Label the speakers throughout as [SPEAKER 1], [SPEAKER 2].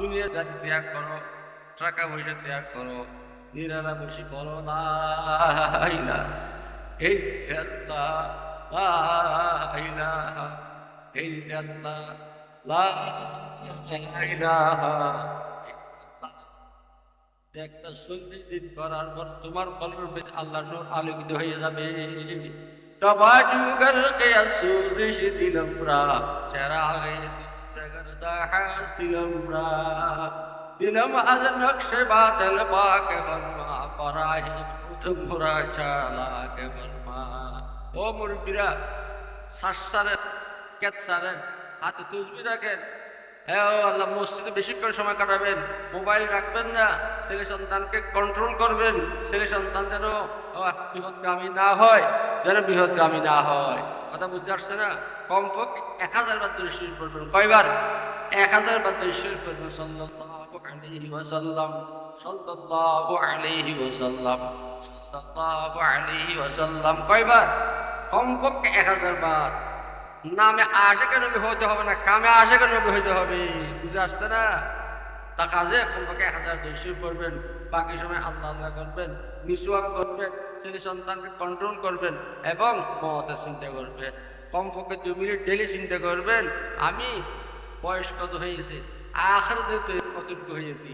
[SPEAKER 1] দুনিয়া জাতি ত্যাগ করো, টাকা পয়সা ত্যাগ করো, নিরালা করো না, এই ইল্লাল্লাহ লা ইলাহা একটা সুন্নি দিন করার পর তোমার কলর আল্লাহ নূর আলোকিত হয়ে যাবে। তবাজু করকে আসুরিশ দিলম রা চরাগে করদা উঠমুরা চালাক বর্মা ও সারেন হাতে হ্যাঁ আল্লাহ সময় কাটাবেন, মোবাইল রাখবেন না, ছেলে সন্তানকে কন্ট্রোল করবেন। ছেলে সন্তান যেন বৃহৎগামী না হয়, যেন বৃহৎগামী না হয়। কথা বুঝতে পারছে না? কমপক্ষে এক হাজার বার পড়বেন। কয়বার? এক হাজার ধরে শরীর পড়বেন সাল্লাল্লাহু আলাইহি ওয়াসাল্লাম, সাল্লাল্লাহু আলাইহি ওয়াসাল্লাম, সাল্লাল্লাহু আলাইহি ওয়াসাল্লাম। কয়বার? কমপক্ষে এক হাজার বার। নামে আশেকে নবী হইতে হবে না, কামে আশেকে নবী হইতে হবে। বুঝে আসছে না? তা কাজে কমপক্ষে এক হাজার দুইশো করবেন বাকি সময় আল্লাহ আল্লাহ করবেন, মিসওয়াক করবেন ছেলে সন্তানকে কন্ট্রোল করবেন এবং মমতের চিন্তা করবেন। কমপক্ষে দু মিনিট ডেলি চিন্তা করবেন, আমি বয়স কত হয়েছে আখার দিন কতটুকু হয়েছি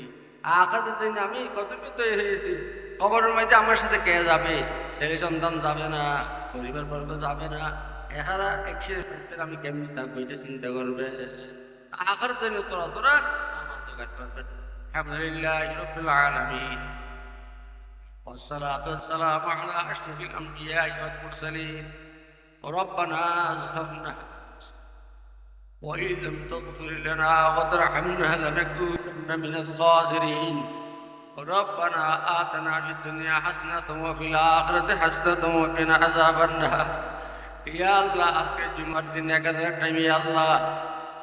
[SPEAKER 1] আখার দিন আমি কতটুকু তৈরি হয়েছি কবরের মধ্যে আমার সাথে কে যাবে ছেলে সন্তান যাবে না পরিবার বর্গ যাবে না এহারা একশো থেকে আমি কেমনি থাকবো এটা চিন্তা করবে আখার জন্য তোরা তোরা আনন্দ কাটবেন আলহামদুলিল্লাহ রবিল আলমিন والصلاة والسلام على أشرف الأنبياء والمرسلين ربنا ظلمنا وإن لم تغفر لنا وترحمنا لنكونن من الخاسرين ربنا آتنا في الدنيا حسنة وفي الآخرة حسنة وقنا عذاب النار يا الله আজকে জুমার দিন এগারোটার টাইমে আল্লাহ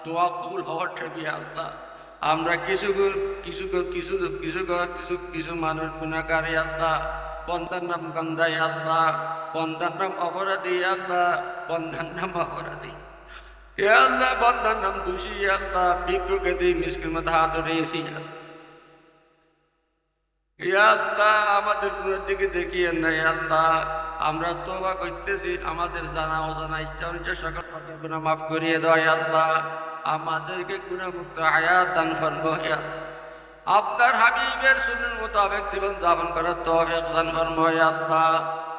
[SPEAKER 1] দোয়া কবুল হওয়ার টাইমে আল্লাহ আমরা কিছু কিছু কিছু কিছু কিছু কিছু মানুষ গুণাকারী আল্লাহ বন্ধার নাম গন্ধাই আল্লাহ বন্ধার নাম অপরাধী আল্লাহ বন্ধার নাম অপরাধী এ আল্লাহ বন্ধার নাম দোষী আমাদের দেখিয়ে আমরা করতেছি, আমাদের জানা অজানা ইচ্ছা অনুযায়ী সকল গুণা মাফ করিয়ে দেয় আল্লাহ। আমাদেরকে গুণামুক্ত আয়াত দান ফরম আপনার হাবিবের সুনের মোতাবেক জীবন যাপন করার তৌফিক দান ফরম আল্লাহ।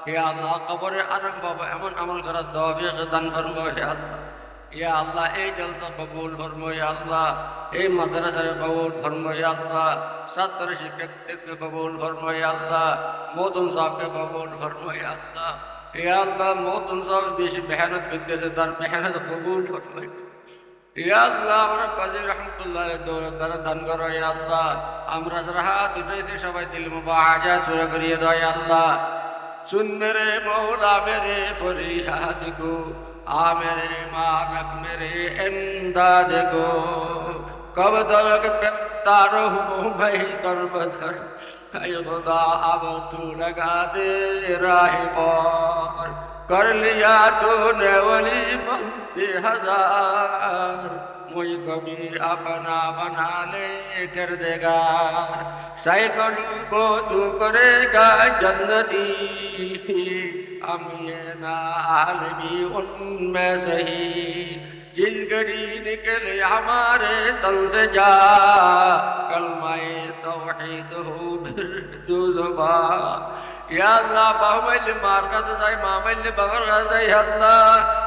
[SPEAKER 1] হে আল্লাহ কবরে আরম্ভ এমন আমল করার তৌফিক দান ফরম আল্লাহ। یا اللہ، اے جلسہ قبول فرمو یا اللہ، اے مدرسہ قبول فرمو یا اللہ ستر شکت کے قبول فرمو یا اللہ، موتن صاحب کے قبول فرمو یا اللہ۔ یا اللہ، موتن صاحب بیش محنت کرتے سے در محنت قبول فرمو۔ یا اللہ আমরা পাজি রহমতুল্লাহ দৌড় তারা দান করো ইয়া আল্লাহ আমরা রাহা দুটাইতে সবাই দিল মুবাহাজা সুরা করিয়ে দাও یا اللہ۔ سن میرے مولا، میرے ফরিহাদ کو۔ آ میرے مالک میرے امداد گو کب تک کرتا رہوں بھائی در بدر اے خدا اب تو لگا دے راہ پار کر لیا تو نے ولی بنتے ہزار मुझ भी अपना बना ले दरदगार सैकड़ों को तू करेगा जन्नती अमीना आलमी उनमें सही जिस घड़ी निकले हमारे तल से जा कल मैं तोहद हो दुबा या अल्लाह मामल मार का मामल बगर का अल्लाह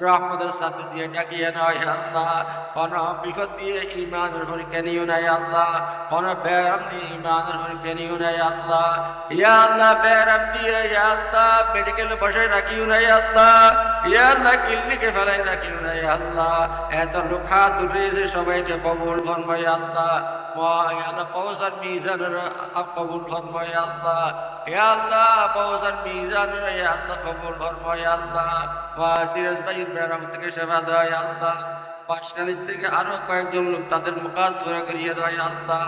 [SPEAKER 1] রহমতের সাথে দিয়ে ডাকিয়ে নয় আল্লাহ। কোন বিপদ দিয়ে ইমানের পরীক্ষা নিও নাই আল্লাহ। কোন ব্যায়াম দিয়ে ইমানের পরীক্ষা নিও নাই আল্লাহ। ইয়া আল্লাহ ব্যায়াম দিয়ে ইয়া আল্লাহ মেডিকেলে বসে রাখিও নাই আল্লাহ। ইয়া আল্লাহ ক্লিনিকে ফেলাই রাখিও নাই আল্লাহ। এত লোক হাত উঠেছে সবাইকে কবুল ফরমাই আল্লাহ। আল্লাহ, পৌঁছার মিজানের কবুল ফরমাই আল্লাহ। ইয়া আল্লাহ, পৌঁছার মিজানের আল্লাহ কবুল ফরমাই আল্লাহ। বা সিরাজ ভাইয়ের ব্যারাম থেকে সেবা দেয় আল্লাহ। পাশকালীর থেকে আরও কয়েকজন লোক তাদের মুখাত জোড়া করিয়ে দেয় আল্লাহ।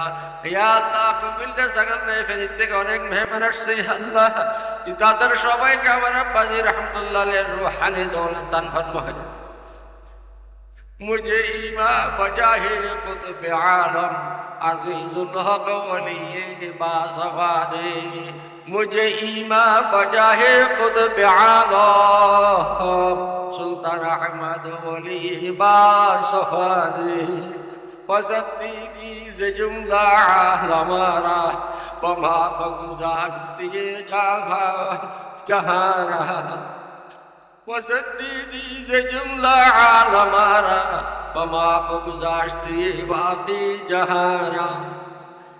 [SPEAKER 1] ইয়া আল্লাহ কুমিল্লা সাগর ফেরির থেকে অনেক মেহমান আসছে আল্লাহ। তাদের সবাইকে আমার আব্বাজি রহমতুল্লাহ রুহানি দৌলত দান ফরমায় مجھے ایما بجا ہے قطب عالم عزیز الحق ولی باسفا دے مجھے ایما بجاہ خود بعالا سلطان احمد ولی باس خادی پسندیدی سے جملہ ہمارا بما بگزارتی جاگا جہارا پسندیدی سے جملہ ہمارا بما بگزارتی باقی جہارا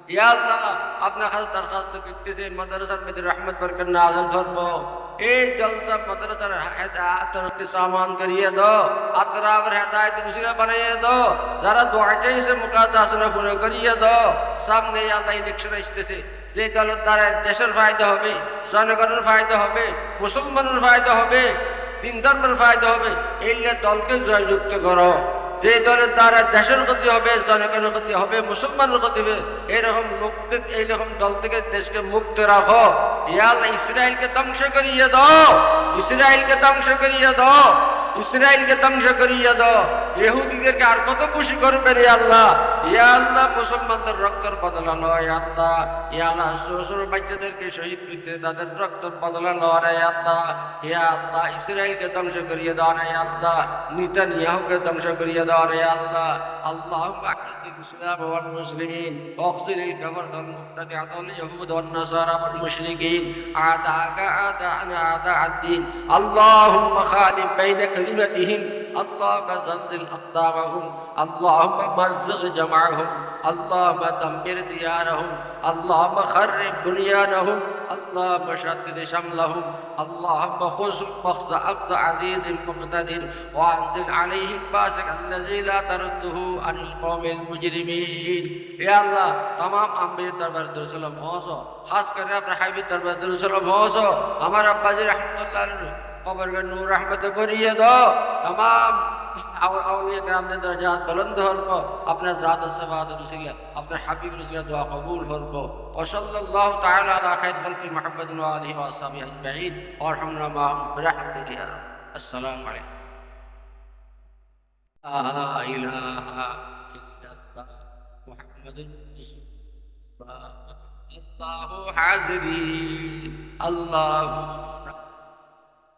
[SPEAKER 1] یا اللہ আপনার কাছে দরখাস্ত করতেছে মাদ্রাসার মধ্যে রহমত বরকত নাযিল ফরমো এই জলসা মাদ্রাসার হেদায়েত সামান করিয়ে দাও আতরাফের হেদায়েত মুসিলা বানিয়ে দাও যারা দোয়া চাইছে মুকাদ্দাস না পুরো করিয়ে দাও সামনে আল্লাহ ইলেকশন আসতেছে যে দলের দ্বারা দেশের ফায়দা হবে জনগণের ফায়দা হবে মুসলমানের ফায়দা হবে তিন ধর্মের ফায়দা হবে এই নিয়ে দলকে জয়যুক্ত করো যে দলের দ্বারা দেশের ক্ষতি হবে, জনগণের ক্ষতি হবে, মুসলমানের ক্ষতি হবে, এরকম লোককে এইরকম দল থেকে দেশকে মুক্ত রাখো। ইয়াল ইসরায়েলকে ধ্বংস করিয়ে দাও। ইসরায়েলকে ধ্বংস করিয়ে দাও। ইসরায়েলকে ধ্বংস করিয়ে দাও। ইহুদিদেরকে আর কত খুশি করবে রে আল্লাহ? ইয়া আল্লাহ, মুসলমানদের রক্তের বদলা নয়, আল্লাহ। ইয়া আল্লাহ শ্বশুর বাচ্চাদেরকে শহীদ করতে তাদের রক্তের বদলা নয় আল্লাহ। ইয়া আল্লাহ, ইসরায়েলকে ধ্বংস করিয়ে দাও রে আল্লাহ। নিতান ইয়াহুকে ধ্বংস করিয়ে دار يا الله. اللهم احفظ الإسلام والمسلمين. واخذل الكفر والمبتدعة واليهود والنصارى والمشركين. أعداءك أعداءنا أعداء الدين. اللهم خالف بين كلمتهم. اللهم زلزل أقدامهم اللهم مزق جمعهم اللهم دمر ديارهم اللهم خرب بنيانهم اللهم شدد شملهم اللهم خذ مخذ عبد عزيز مقتدر وأنزل عليهم باسك الذي لا ترده عن القوم المجرمين. يا الله تمام أنبياء دربار درسلم پہنچو خاص کر اپنے حبیب دربار درسلم پہنچو ہمارا باجی رحمت علیہ قبر میں نور رحمت بھریے دو تمام اور اولیاء کرام دے درجات بلند ہو فرمو. اپنے ذات سماعت دوسری اپنے حبیب رسول دعا قبول ہو فرمو. وصلی اللہ تعالی علی خیر خلق محمد و علیہ و اصحابہ اجمعین اور ہم نما برحمت کی السلام علیکم لا الہ إلا اللہ محمد اللہ حاضری اللہ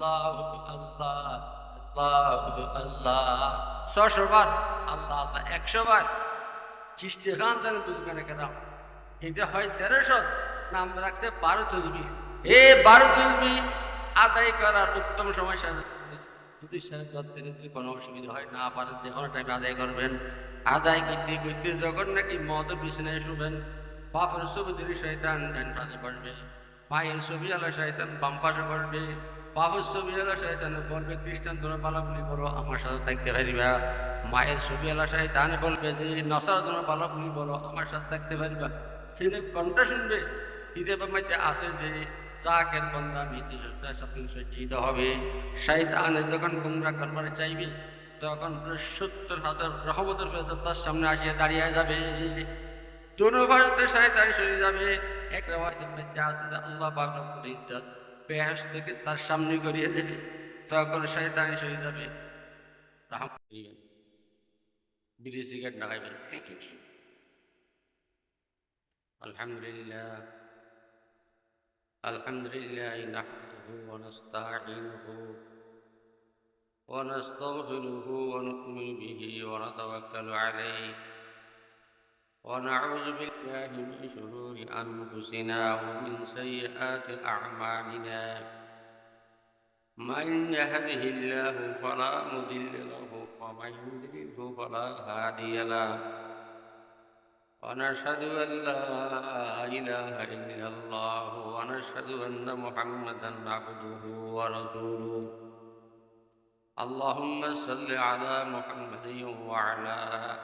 [SPEAKER 1] আল্লাহ আল্লাহ একশো বার চিস্তি খান তার দুজনে কেন? এটা হয় তেরোশো নাম রাখছে বারো তসবি এ আদায় করার উত্তম সময় যদি যদি কোনো অসুবিধা হয়, না পারেন, যে আদায় করবেন। আদায় করতে যখন নাকি মদ বিছানায় শুবেন বাপের ছবি যদি শয়তান ডান পাশে পড়বে মায়ের ছবি আলা শয়তান বাম পাশে বাবুর ছবি এলা শয়তানে বলবে, খ্রিস্টান, তোমরা পালাপুলি করো, আমার সাথে থাকতে পারিবা। মায়ের ছবি এলা শয়তানে, বলবে যে নসারা তোমরা পালাপুলি বলো আমার সাথে থাকতে পারিবা। ছেলে কণ্ঠা শুনবে ঈদের মধ্যে আসে যে, চাকের বন্ধা মিটি সাথে সজ্জিত হবে। শয়তানে যখন গুমরা করবার চাইবে, তখন সত্তর হাজার রহমতের সাথে তার সামনে আসিয়া দাঁড়িয়ে যাবে। দোনো ভারতের শয়তান সরে যাবে। এক রেওয়ায়তের মধ্যে আছে আল্লাহ পাক বেহাস থেকে তার সামনে করিয়ে দেবে তখন শয়তান সরে যাবে রাহাম করিবেন বিড়ি সিগারেট না খাইবেন আলহামদুলিল্লাহ الحمد لله نحمده ونستعينه ونستغفره ونؤمن به ونتوكل عليه ونعوذ بالله من شرور أنفسنا ومن سيئات أعمالنا. من يهده الله فلا مضل له ومن يضلله فلا هادي له. ونشهد أن لا إله إلا الله ونشهد أن محمدا عبده ورسوله. اللهم صل على محمد وعلى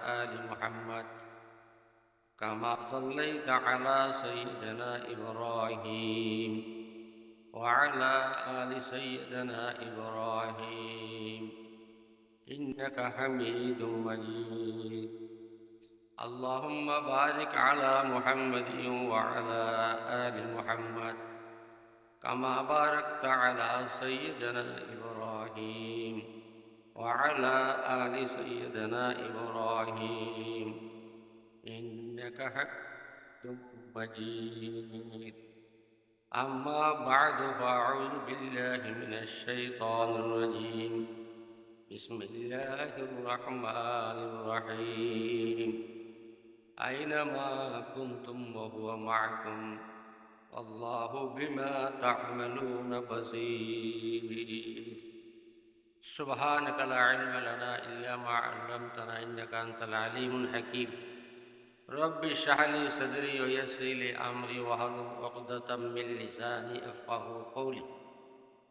[SPEAKER 1] آل محمد. كما صليت على سيدنا إبراهيم وعلى آل سيدنا إبراهيم. إنك حميد مجيد. اللهم بارك على محمد وعلى آل محمد كما باركت على سيدنا إبراهيم وعلى آل سيدنا إبراهيم. إنك مجيد. أما بعد فأعوذ بالله من الشيطان الرجيم. بسم الله الرحمن الرحيم. أينما كنتم وهو معكم؟ والله بما تعملون بصير. سبحانك لا علم لنا إلا ما علمتنا إنك أنت العليم الحكيم. رب اشرح لي صدري ويسر لي أمري واحلل عقدة من لساني أفقه قولي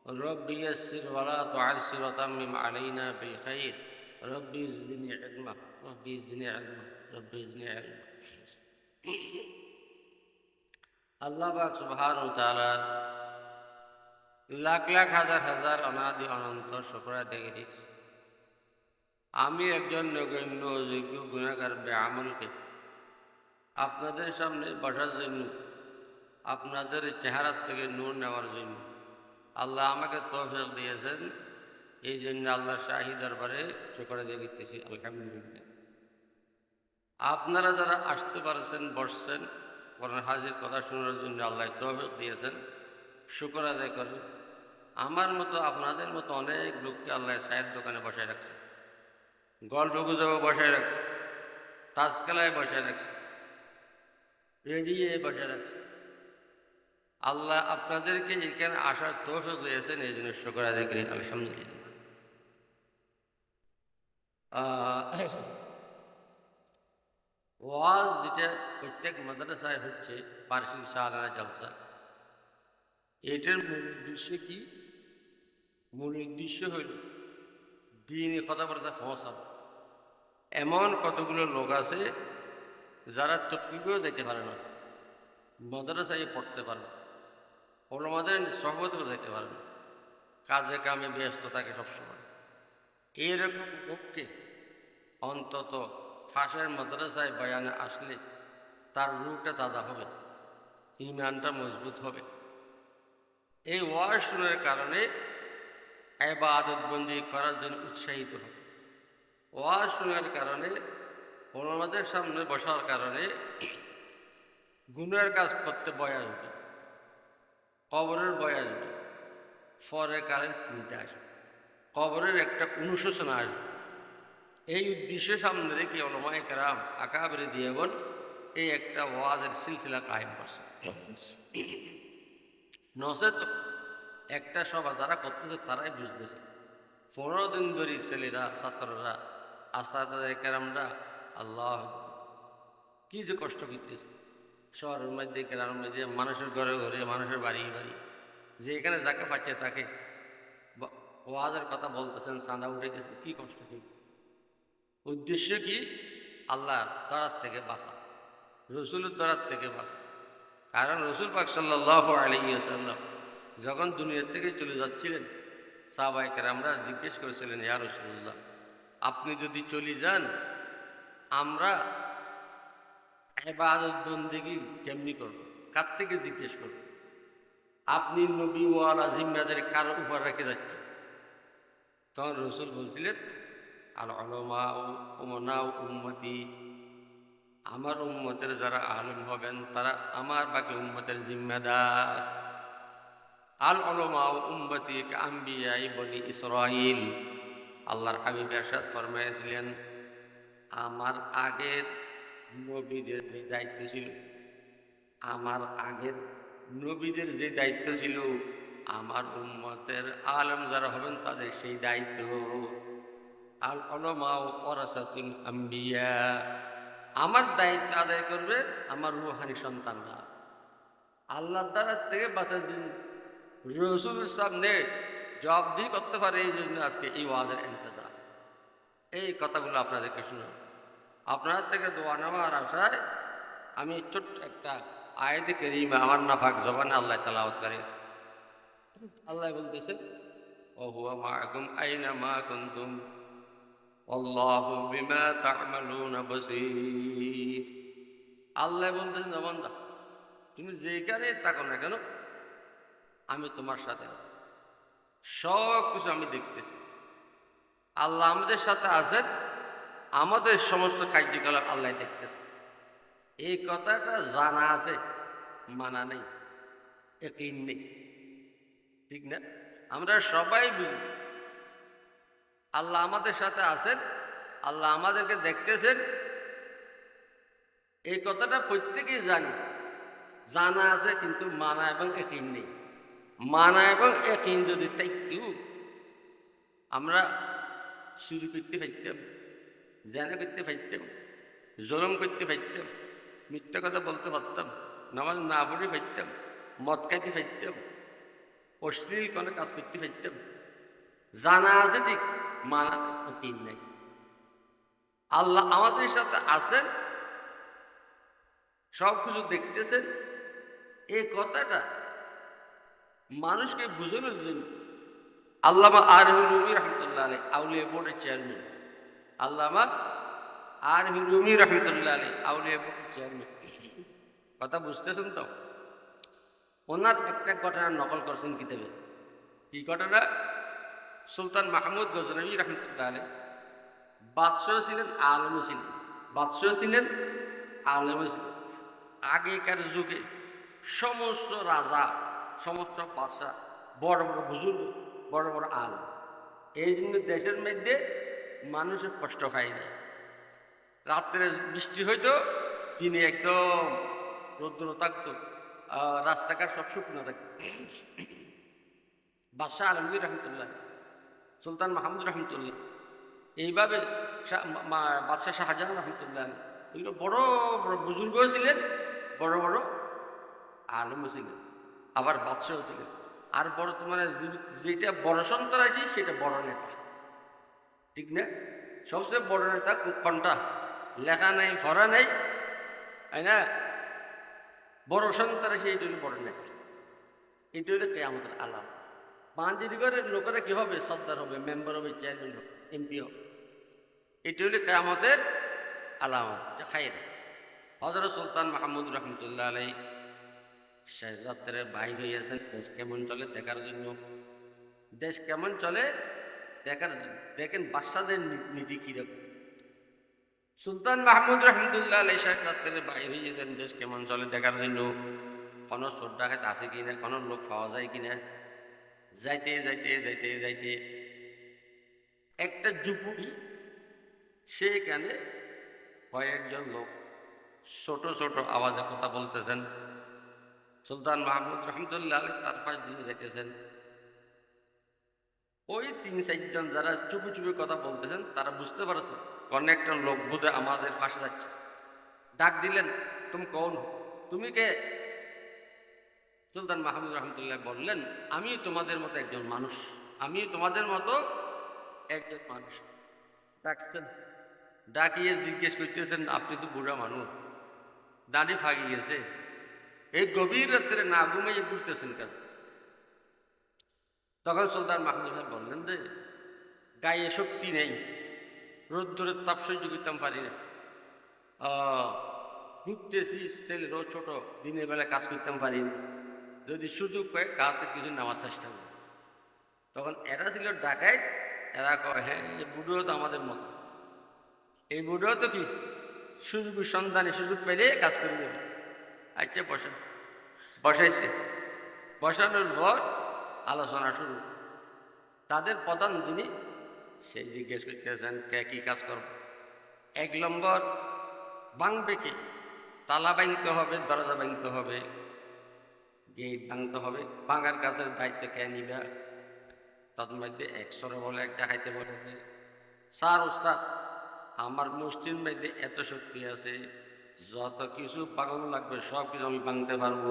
[SPEAKER 1] رب يسر ولا تعسر وتمم علينا بالخير رب زدني علما رب زدني علما رب زدني علما আল্লাহ পাক সুবহান তাআলা লাখ লাখ হাজার হাজার অনাদি অনন্ত শুকরা দেখে দিচ্ছি আমি একজন নগণ্য যোগ্য গুণাগার বেআমলকে আপনাদের সামনে বসার জন্য, আপনাদের চেহারার থেকে নূর নেওয়ার জন্য। আল্লাহ আমাকে তৌফিক দিয়েছেন। এই জন্য আল্লাহ শাহি দরবারে শুকরে দিয়ে দিতেছি আলহামদুলিল্লাহ। আপনারা যারা আসতে পারছেন, বসছেন, কোরআন হাজির কথা শোনার জন্য আল্লাহ তৌফিক দিয়েছেন, শুকর আদায় করেন। আমার মতো, আপনাদের মতো অনেক লোককে আল্লাহ চায়ের দোকানে বসায় রাখছে। গল্প গুজবে বসায় রাখছে। তাজকেলায় বসায় রাখছে। রেডিয়ে বসায় রাখছে আল্লাহ আপনাদেরকে এখানে আসার তৌফিক দিয়েছেন, এই জন্য শুকর আদায় করি, আলহামদুলিল্লাহ। ওয়াজ যেটা প্রত্যেক মাদ্রাসায় হচ্ছে বার্ষিক সালানা জলসা। এটার মূল উদ্দেশ্য কি? মূল উদ্দেশ্য হইল দিনে কথাবার্তা পৌঁছানো এমন কতগুলো লোক আছে যারা তকলিফেও যেতে পারে না, মাদ্রাসায় পড়তে পারে না, ওলমাদের সহবতেও যেতে পারে না, কাজে কামে ব্যস্ত থাকে সবসময়। এইরকম লোককে অন্তত ফাঁসের মাদ্রাসায় বয়ানে আসলে তার রুটা তাজা হবে, ইমানটা মজবুত হবে। এই ওয়াজ কারণে এবাদত বন্দি করার জন্য উৎসাহিত হবে। ওয়াজ কারণে ওনাদের সামনে বসার কারণে গুণের কাজ করতে বয়া আসবে কবরের বয়া আসবে পরে কারের চিন্তা আসবে, কবরের একটা অনুশোচনা আসবে। এই উদ্দেশ্য সামনে রেখে অলমায় কারাম আকাবরে দিয়ে বল এই একটা ওয়াজের সিলসিলা কায়েম করছে। নসে তো একটা সভা যারা করতেছে তারাই বুঝতেছে। পনেরো দিন ধরে ছেলেরা, ছাত্ররা আস্তাদায় কেরামরা আল্লাহ কি যে কষ্ট করতেছে। শহরের মধ্যে, গ্রামের মধ্যে, মানুষের ঘরে ঘরে, মানুষের বাড়ি বাড়ি। যে এখানে যাকে পাচ্ছে তাকে। ওয়াজের কথা বলতেছেন চাঁদা উঠে গেছে, কি কষ্ট কি উদ্দেশ্য কি? আল্লাহ তরার থেকে বাঁচা, রসুলের তরার থেকে বাঁচা। কারণ রসুল পাক সাল্লাহ আলিয়াল্লাম যখন দুনিয়ার থেকে চলে যাচ্ছিলেন সাহবাইকার আমরা জিজ্ঞেস করেছিলেন, ইয়া রসুল্লাহ আপনি যদি চলে যান আমরা এবাদত বন্দেগি কেমনি করব? কার থেকে জিজ্ঞেস করব? আপনি নবী ওয়ালা জিম্মাদের কারও উপর রেখে যাচ্ছেন? তখন রসুল বলছিলেন, আল অলমা উমনা উম্মতি। আমার উম্মতের যারা আলম হবেন, তারা আমার বাকি উম্মতের জিম্মাদার। আল অলমা উম্মতি আম্বিয়াই বনি ইসরাইল আল্লাহর হাবিব এরশাদ ফরমাইছিলেন আমার আগের নবীদের যে দায়িত্ব ছিল, আমার আগের নবীদের যে দায়িত্ব ছিল, আমার উম্মতের আলম যারা হবেন তাদের সেই দায়িত্ব। আল অলমা ও অরাসাতুল আম্বিয়া, আমার দায়িত্ব আদায় করবে আমার রুহানি সন্তানরা। আল্লাহ দ্বারা থেকে বাঁচার জন্য রসুলের সামনে জবাবদিহি করতে পারে, এই জন্য আজকে এই ইন্তজার। এই কথাগুলো আপনাদেরকে শুনো আপনার থেকে দোয়া নেওয়ার আশায় আমি ছোট্ট একটা আয়াতে করিমা, আমার নাফাক জবানে আল্লাহ তালাওয়াত করেছে। আল্লাহ বলতেছে ও হুয়া মাকুম আইনা মা কুনতুম? আল্লাহু বিমা বাসীর। আল্লাহ বলতেছে বান্দা তুমি যেখানে থাকো না কেন, আমি তোমার সাথে আছি। সব কিছু আমি দেখতেছি। আল্লাহ আমাদের সাথে আছেন আমাদের সমস্ত কার্যকলাপ আল্লাহ দেখতেছে। এই কথাটা জানা আছে, মানা নেই, একই নেই। ঠিক না? আমরা সবাই বুঝি। আল্লাহ আমাদের সাথে আছেন, আল্লাহ আমাদেরকে দেখতেছেন। এই কথাটা প্রত্যেকেই জানি। জানা আছে কিন্তু মানা এবং একই নেই। মানা এবং একই যদি তাইতেও আমরা শুরু করতে পারতাম। জেনা করতে পারতাম, জলম করতে পারতাম, মিথ্যা কথা বলতে পারতাম, নামাজ না পড়ে পারতাম, মদ খাইতে পারতাম, অশ্লীল কোনো কাজ করতে পারতাম। জানা আছে ঠিক, মানা ঠিক নাই। আল্লাহ আমাদের সাথে আছেন, সব কিছু দেখতেছেন। এই কথাটা মানুষকে বোঝানোর জন্য আল্লামা আর রহমতুল্লাহ আউলিয়া বোর্ডের চেয়ারম্যান আল্লামা আর রুমি রহমতুল্লাহ আলী আউলিয়া চেয়ারম্যান। কথা বুঝতেছেন তো? ওনার একটা ঘটনা নকল করছেন কিতাবে। কি ঘটনা? সুলতান মাহমুদ গজনবী রহমতুল্লাহ আলী বাদশাহ ছিলেন, আলমও ছিলেন। বাদশাহ ছিলেন, আলমও ছিলেন। আগেকার যুগে সমস্ত রাজা, সমস্ত বাদশাহ বড় বড় বুজুর্গ, বড় বড় আলম। এই জন্য দেশের মধ্যে মানুষের কষ্ট পায় না। রাত্রে বৃষ্টি হইতো, দিনে একদম রৌদ্র থাকতো রাস্তাঘাট সব শুকনো থাকতো। বাদশাহ আলমগীর রহমতুল্লাহ, সুলতান মাহমুদ রহমতুল্লাহ, এইভাবে বাদশাহ শাহজাহান রহমতুল্লাহ, এগুলো বড় বড় বুজুর্গ ছিলেন, বড় বড় আলমও ছিলেন, আবার বাদশাহ ছিলেন। আর বর্তমানে যে- যেটা বড় সন্তান আছে, সেটা বড় নেতা। ঠিক না? সবচেয়ে বড় নেতা কোনটা লেখা নাই ফরা নাই, তাই না? বড় সন্তান এইটা হলো বড় নেতা এটা হলো কেয়ামতের আলাম পাঁচদিগরের লোকেরা কি হবে? সর্দার হবে, মেম্বার হবে, চেয়ারম্যান হবে, এমপি হবে। এটা হলো কেয়ামতের আলামত। যা খাইরে হজরত সুলতান মাহমুদ রহমতুল্লাহ আলাই শেষরাত্রে বাইর হইয়াছেন। দেশ কেমন চলে দেখার জন্য। দেশ কেমন চলে? দেখার দেখেন বাদশাদের নীতি কীরকম। সুলতান মাহমুদ রহমতুল্লাহ আলাই শেষরাত্রে বাইর হইয়াছেন দেশ কেমন চলে দেখার জন্য। কোনো শ্রদ্ধাঘাত আছে কি না কোনো লোক পাওয়া যায় কি না যাইতে যাইতে যাইতে যাইতে। একটা জুপুরি সেখানে কয়েকজন লোক ছোট ছোট আওয়াজে কথা বলতেছেন। সুলতান মাহমুদ রহমতুল্লাহ আলী তার পাশ দিয়ে যাইতেছেন। ওই তিন চারজন যারা চুপি চুপি কথা বলতেছেন, তারা বুঝতে পারছে কোন একটা লোক বোধহয় আমাদের পাশে যাচ্ছে। ডাক দিলেন, তুমি কৌন তুমি কে? সুলতান মাহমুদ রহমতুল্লাহ বললেন, আমি তোমাদের মতো একজন মানুষ। আমি তোমাদের মতো একজন মানুষ। ডাকছেন। ডাকিয়ে জিজ্ঞেস করতেছেন, আপনি তো বুড়া মানুষ, দাঁড়ি ফাঁকি গেছে। এই গভীর রাত্রে না ঘুমাইয়ে ঘুরতেছেন কেন? তখন সুলতান মাহমুদ সাহেব বললেন যে গায়ে শক্তি নেই, রোদ্দুরের তাপ সহ্য করতাম পারি না। ঘুরতেছি ছেলেরও ছোট, দিনের বেলা কাজ করতাম পারি না। যদি সুযোগ পায় কাহাতে কিছু নেওয়ার চেষ্টা করবে তখন এরা ছিল ডাকায় এরা কয় হ্যাঁ এই বুড়ো তো আমাদের মতো। এই বুড়ো তো কি? সুযোগ সন্ধানে সুযোগ পেলে কাজ করে দেবে আচ্ছা বসেন। বসাইছে। বসানোর পর আলোচনা শুরু। তাদের প্রধান যিনি সেই জিজ্ঞেস করতেছেন, কে কি কাজ করব? এক নম্বর, ভাঙবে কি? তালা ভাঙতে হবে, দরজা ভাঙতে হবে। গেট ভাঙতে হবে। ভাঙার কাছের দায়িত্ব কে নিবে? তার মধ্যে একশোরে বলে, একটা খাইতে বলেছে স্যার, ওস্তাদ, আমার মুষ্টির মধ্যে এত শক্তি আছে, যত কিছু পাগল লাগবে সব কিছু আমি ভাঙতে পারব।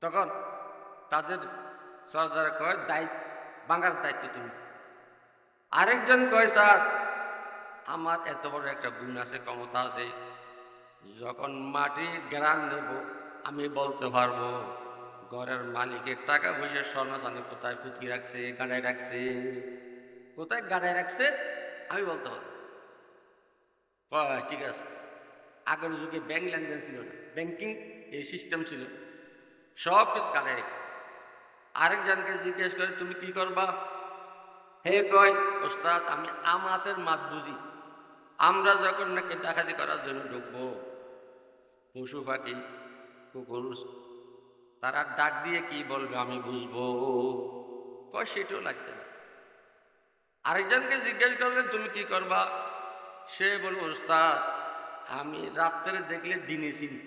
[SPEAKER 1] তখন তাদের সর্দার কয়, দায়িত্ব ভাঙার দায়িত্ব তুমি। আরেকজন কয়, স্যার, আমার এত বড় একটা গুণ আছে, ক্ষমতা আছে। যখন মাটির গ্রাম নেব, আমি বলতে পারব, ঘরের মালিকের টাকা পয়সা স্বর্ণ চাঁদি কোথায় ফুটি রাখছে, গাড়ায় রাখছে? কোথায় গাড়ায় রাখছে? আমি বলতে পারব। ঠিক আছে। আগের যুগে ব্যাংক লেনদেন ছিল না, ব্যাংকিং এই সিস্টেম ছিল। সব কিছু গাড়ায় রেখে আরেকজনকে জিজ্ঞেস করে, তুমি কি করবা? হে কয় ওস্তাদ, আমি আমাদের মাত বুঝি। আমরা যখন নাকি ডাকাতি করার জন্য ঢুকবো, পশু পাখি, কুকুর, তারা ডাক দিয়ে কি বলবে আমি বুঝব। কয় সেটাও লাগবে না। আরেকজনকে জিজ্ঞেস করলেন, তুমি কি করবা? সে বলল, ওস্তাদ, আমি রাত্রে দেখলে দিনে চিনি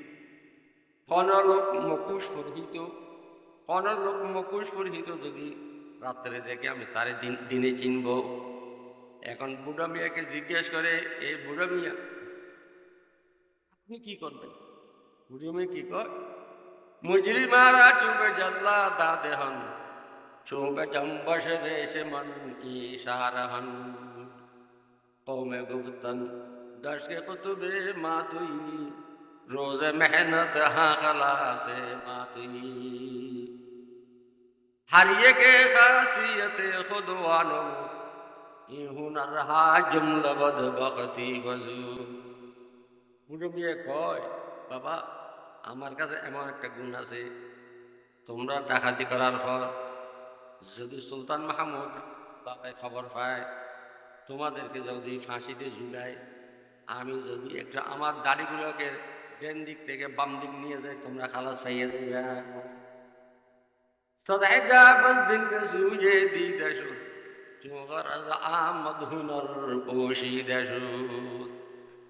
[SPEAKER 1] কনলোক মুখোশ পরিহিত কনের লোক মুকুল সুরহিত যদি রাত্রে দেখে আমি তারে দিন দিনে চিনব। এখন বুড়া মিয়াকে জিজ্ঞেস করে, এ বুড়া মিয়া, আপনি কি করবেন? বুড়ি মিয়া কি কর মুজরি মারা চুবে জাল্লা দাদে হন চুবে জম্বসে দেশে মন ইশার হন। কৌমে গুফতন দশকে কুতুবে মা তুই, রোজ মেহনত হা খলাসে মা তুই। হারিয়ে কে খাসিয়তে খুদওয়ানো। কি হুনার হা জুমলা বদ বখতি ফজু। বুড়ো মেয়ে কয়, বাবা, আমার কাছে এমন একটা গুণ আছে। তোমরা ডাকাতি করার পর যদি সুলতান মাহমুদ বাবায় খবর পায়, তোমাদেরকে যদি ফাঁসিতে ঝুলায়, আমি যদি একটু আমার দাড়িগুলোকে ডেন দিক থেকে বাম দিক নিয়ে যাই, তোমরা খালাস পাইয়ে দেবে।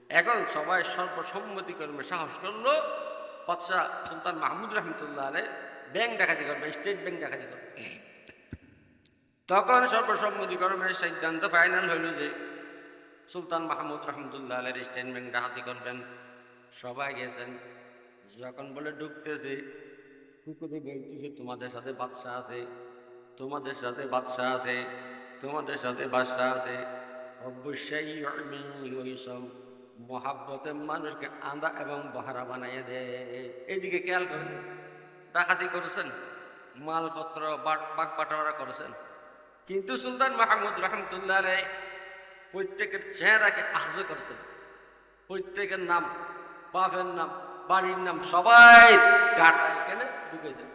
[SPEAKER 1] এখন সবাই সর্বসম্মতি কর্মে সাহস করল। বাদশাহ সুলতান মাহমুদ রহমতুল্লাহ আলে ব্যাংক ডাকাতি করবে, স্টেট ব্যাংক ডাকাতি করবে। তখন সর্বসম্মতি কর্মে সিদ্ধান্ত ফাইনাল হইল যে সুলতান মাহমুদ রহমতুল্লাহ আলের স্টেট ব্যাংক ডাকাতি করবেন। সবাই গেছেন। যখন বলে ঢুকতেছে কুকুরে বলতেছে, তোমাদের সাথে বাদশাহ আছে, তোমাদের সাথে বাদশাহ আছে, তোমাদের সাথে বাদশাহ আছে। অবশ্যই ওইসব মহাব্বতে মানুষকে আন্দা এবং বহারা বানাইয়ে দেয় এইদিকে খেয়াল করেন, ডাকাতি করেছেন, মালপত্র বাক বাটোয়ারা করেছেন। কিন্তু সুলতান মাহমুদ রহমতুল্লাহ আলাই প্রত্যেকের চেহারাকে আহ্য করছেন। প্রত্যেকের নাম, বাপের নাম বাড়ির নাম সবাই ডাটা এখানে ঢুকে দেন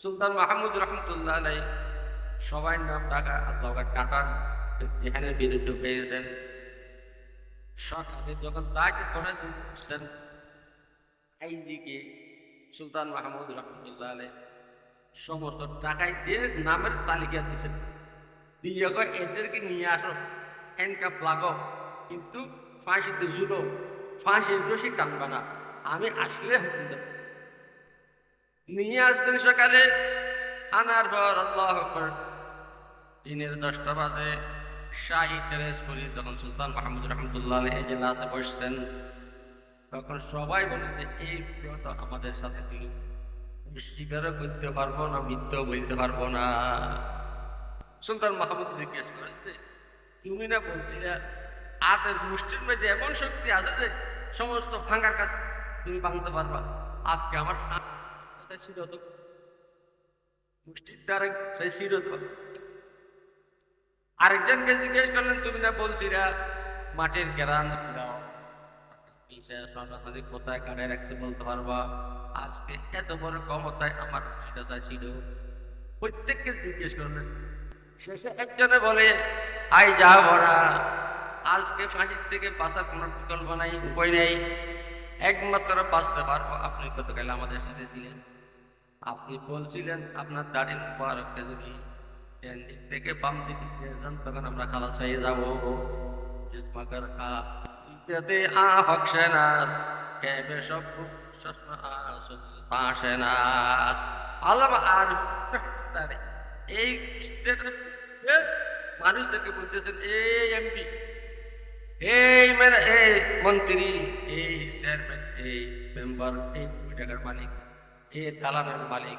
[SPEAKER 1] সুলতান মাহমুদ রহমতুল্লাহ আলাই সবাই নাম ডাকা আল্লাহ ডাটা এখানে বিরুদ্ধে পেয়েছেন সকালে যখন তাকে করে দিচ্ছেন এইদিকে সুলতান মাহমুদ রহমতুল্লাহ আলাই সমস্ত টাকায় দিয়ে নামের তালিকা দিচ্ছেন দিয়ে এদেরকে নিয়ে আসো হ্যান্ডকাপ লাগো কিন্তু ফাঁসিতে জুলো, ফাঁসির রশি টানবা না। আমি আসলে নিয়ে আসতেন সকালে, আনার পর আল্লাহ দিনের দশটা বাজে, শাহী টেরেস করি তখন সুলতান মাহমুদ রহমতুল্লাহ এজেলাতে বসছেন, তখন সবাই বলে যে, এই প্রিয় আমাদের সাথে ছিল। স্বীকারও করতে পারব না, মিথ্যও বলতে পারব না। সুলতান মাহমুদ জিজ্ঞেস করে যে, তুমি না বলছিলে হাতের মুষ্টির মধ্যে এমন শক্তি আছে যে, সমস্ত ভাঙার কাছে তুমি ভাঙতে পারবা। আজকে আমার দ্বারা সেই শিরত আরেকজনকে জিজ্ঞেস করলেন, তুমি না বলছিলা মাটির গ্যারান দাও? কোথায় কাটে রাখছে বলতে পারবা? আজকে এত বড় ক্ষমতায় আমার সেটা ছিল। প্রত্যেককে জিজ্ঞেস করলেন। শেষে একজনে বলে, আই যাব না। আজকে ফাঁসির থেকে বাঁচার কোনো বিকল্প নাই, উপায় নেই। একমাত্র বাঁচতে পারব। আপনি গতকাল আমাদের সাথে ছিলেন। আপনি বলছিলেন, আপনার দাড়ি মুবারককে যদি ডান দিক থেকে বাম দিকে নিয়ে যান, তখন আমরা খালাস হয়ে যাব। না। তারে এই মানুষদেরকে বলতেছেন, এই এমপি, এই মেরা এই মন্ত্রী। এই চেয়ারম্যান এই মেম্বার এই টাকার মালিক এই দালানের মালিক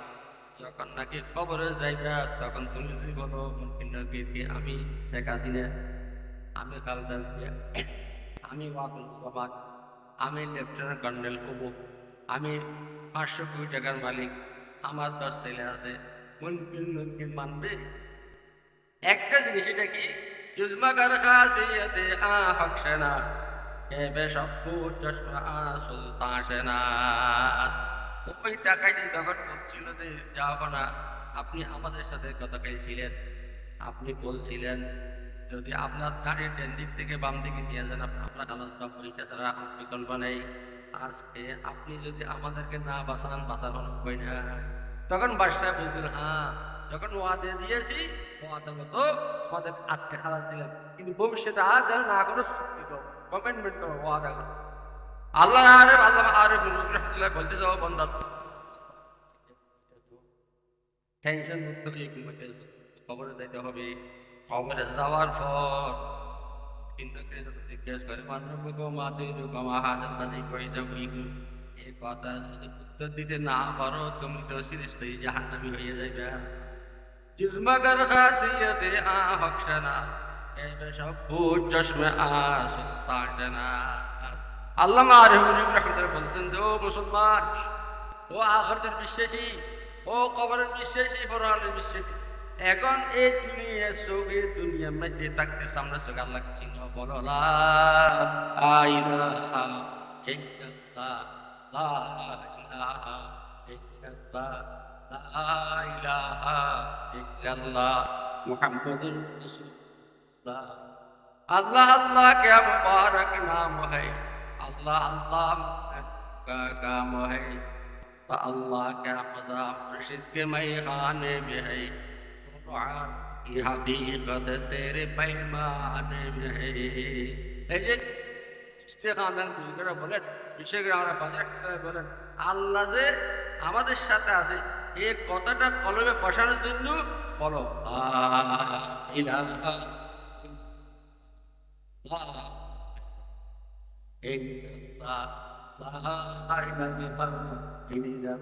[SPEAKER 1] যখন নাকি খবরে যাইবা তখন তুমি যদি বলো মন্ত্রী আমি শেখ হাসিনা আমি খালেদা জিয়া, আমি ওয়াকুল বাবাক আমি লেফটেন্যান্ট কর্নেল কবু আমি পাঁচশো কোটি টাকার মালিক আমার দশ ছেলে আছে মন্ত্রী মানবে? একটা জিনিস এটা কি? জুজমাগার খাসিয়াতে আ হকসেনা ওই তখন যে না। আপনি আমাদের সাথে গতকাল ছিলেন আপনি বলছিলেন, যদি আপনার গাড়ির ডান দিক থেকে বাম দিকে নিয়ে যান আপনার সব পরীক্ষা আমার বিকল্প নেই। আজকে আপনি যদি আমাদেরকে না বাঁচান বাঁচানোর উপায় না। তখন বাদশাহ বলছিল হ্যাঁ যখন ওয়াদে দিয়েছি, ওয়াদা মতো আজকে খারাপ দিলেন কিন্তু ভবিষ্যতে আর যেন না কোনো চুক্তি করো কমেন্টমেন্ট করো ওয়াদা করো আল্লাহ আরে আল্লাহ আরে রহমতুল্লাহ বলতে যাও বন্ধ টেনশন মুক্ত ঘুমাতে খবরে যাইতে হবে। খবরে যাওয়ার পর কিন্তু জিজ্ঞেস করে মাতে গমা হাজার কই যাবি এই কথা যদি উত্তর দিতে না পারো, তুমি তো সিরিজটাই জাহান্নামি হয়ে যাইবে। জিসমাগার খাসিয়তে আ হকসনা আল্লামা যে ও মুসলমান, ও আখরতের বিশ্বাসী, ও কবরের বিশ্বাসী পরহালের বিশ্বাসী, এখন এই দুনিয়া সবের দুনিয়ার মধ্যে থাকতে সামনে চোখে আল্লাহ চিহ্ন, বলো মুহাম্মাদুর রাসূলুল্লাহ। अल्लाह अल्लाह क्या मुबारक नाम है अल्लाह अल्लाह का काम है तो अल्लाह क्या मजा मुर्शिद के मैखाने में है कुरान की हकीकत तेरे पैमाने में है এই যে ইস্তেকাদান বুজুর্গরা বলেন বিশেষজ্ঞরা আমরা বাজার বলেন আল্লাহ যে আমাদের সাথে আছে এই কথাটা কলমে বসানোর জন্য বলো লা Ini dan